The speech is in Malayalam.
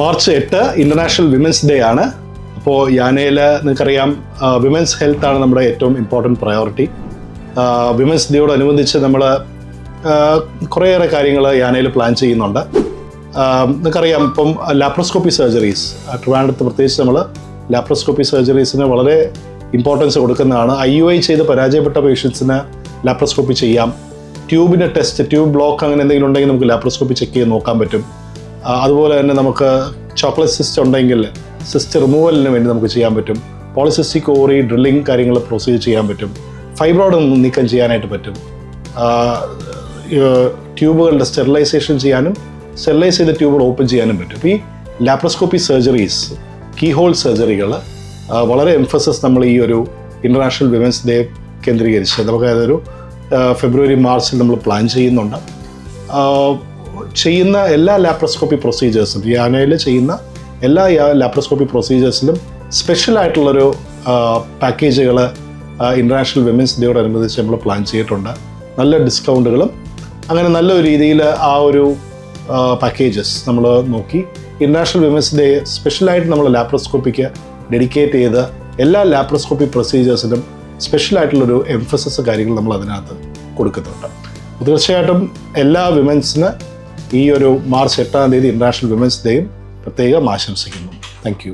മാർച്ച് എട്ട് ഇന്റർനാഷണൽ വിമൻസ് ഡേ ആണ്. അപ്പോൾ യാനയിൽ നിങ്ങൾക്കറിയാം വിമൻസ് ഹെൽത്ത് ആണ് നമ്മുടെ ഏറ്റവും ഇമ്പോർട്ടന്റ് പ്രയോറിറ്റി വിമൻസ് ഡേയോടനുബന്ധിച്ച് നമ്മൾ കുറേയേറെ കാര്യങ്ങൾ യാനയിൽ പ്ലാൻ ചെയ്യുന്നുണ്ട്. നിങ്ങൾക്കറിയാം ഇപ്പം ലാപ്രോസ്കോപ്പി സർജറീസ് ട്രിവാൻഡ്രത്ത് പ്രത്യേകിച്ച് നമ്മൾ ലാപ്രോസ്കോപ്പി സർജറീസിന് വളരെ ഇമ്പോർട്ടൻസ് കൊടുക്കുന്നതാണ്. ഐ യു ഐ ചെയ്ത് പരാജയപ്പെട്ട പേഷ്യൻസിന് ലാപ്രോസ്കോപ്പി ചെയ്യാം. ട്യൂബിന്റെ ടെസ്റ്റ് ട്യൂബ് ബ്ലോക്ക് അങ്ങനെ എന്തെങ്കിലും ഉണ്ടെങ്കിൽ നമുക്ക് ലാപ്രോസ്കോപ്പി ചെക്ക് ചെയ്ത് നോക്കാൻ പറ്റും. അതുപോലെ തന്നെ നമുക്ക് ചോക്ലേറ്റ് സിസ്റ്റ് ഉണ്ടെങ്കിൽ സിസ്റ്റ് റിമൂവലിന് വേണ്ടി നമുക്ക് ചെയ്യാൻ പറ്റും. പോളിസിസ്റ്റിക് ഓറി ഡ്രില്ലിംഗ് കാര്യങ്ങൾ പ്രൊസീജ് ചെയ്യാൻ പറ്റും. ഫൈബ്രോയിഡ് നീക്കം ചെയ്യാനായിട്ട് പറ്റും. ട്യൂബുകളുടെ സ്റ്റെറിലൈസേഷൻ ചെയ്യാനും സ്റ്റെറിലൈസ് ചെയ്ത ട്യൂബുകൾ ഓപ്പൺ ചെയ്യാനും പറ്റും. ഈ ലാപ്രോസ്കോപ്പി സർജറീസ് കീ ഹോൾ സർജറികൾ വളരെ എംഫസിസ് നമ്മൾ ഈ ഒരു ഇന്റർനാഷണൽ വിമൻസ് ഡേ കേന്ദ്രീകരിച്ച് നമുക്ക് അതൊരു ഫെബ്രുവരി മാർച്ചിൽ നമ്മൾ പ്ലാൻ ചെയ്യുന്നുണ്ട്. ചെയ്യുന്ന എല്ലാ ലാപ്രോസ്കോപ്പി പ്രൊസീജിയേഴ്സും ഈ ആനയിൽ ചെയ്യുന്ന എല്ലാ ലാപ്രോസ്കോപ്പി പ്രൊസീജിയേഴ്സിലും സ്പെഷ്യൽ ആയിട്ടുള്ളൊരു പാക്കേജുകൾ ഇന്റർനാഷണൽ വിമൻസ് ഡേയോടനുബന്ധിച്ച് നമ്മൾ പ്ലാൻ ചെയ്തിട്ടുണ്ട്. നല്ല ഡിസ്കൗണ്ടുകളും അങ്ങനെ നല്ല രീതിയിൽ ആ ഒരു പാക്കേജസ് നമ്മൾ നോക്കി. ഇന്റർനാഷണൽ വിമൻസ് ഡേ സ്പെഷ്യലായിട്ട് നമ്മൾ ലാപ്രോസ്കോപ്പിക്ക് ഡെഡിക്കേറ്റ് ചെയ്ത് എല്ലാ ലാപ്രോസ്കോപ്പി പ്രൊസീജിയേഴ്സിനും സ്പെഷ്യലായിട്ടുള്ളൊരു എംഫസിസ് കാര്യങ്ങൾ നമ്മൾ അതിനകത്ത് കൊടുക്കുന്നുണ്ട്. തീർച്ചയായിട്ടും എല്ലാ വിമൻസിന് ഈ ഒരു മാർച്ച് എട്ടാം തീയതി ഇന്റർനാഷണൽ വിമൻസ് ഡേയും പ്രത്യേകം ആശംസിക്കുന്നു. താങ്ക്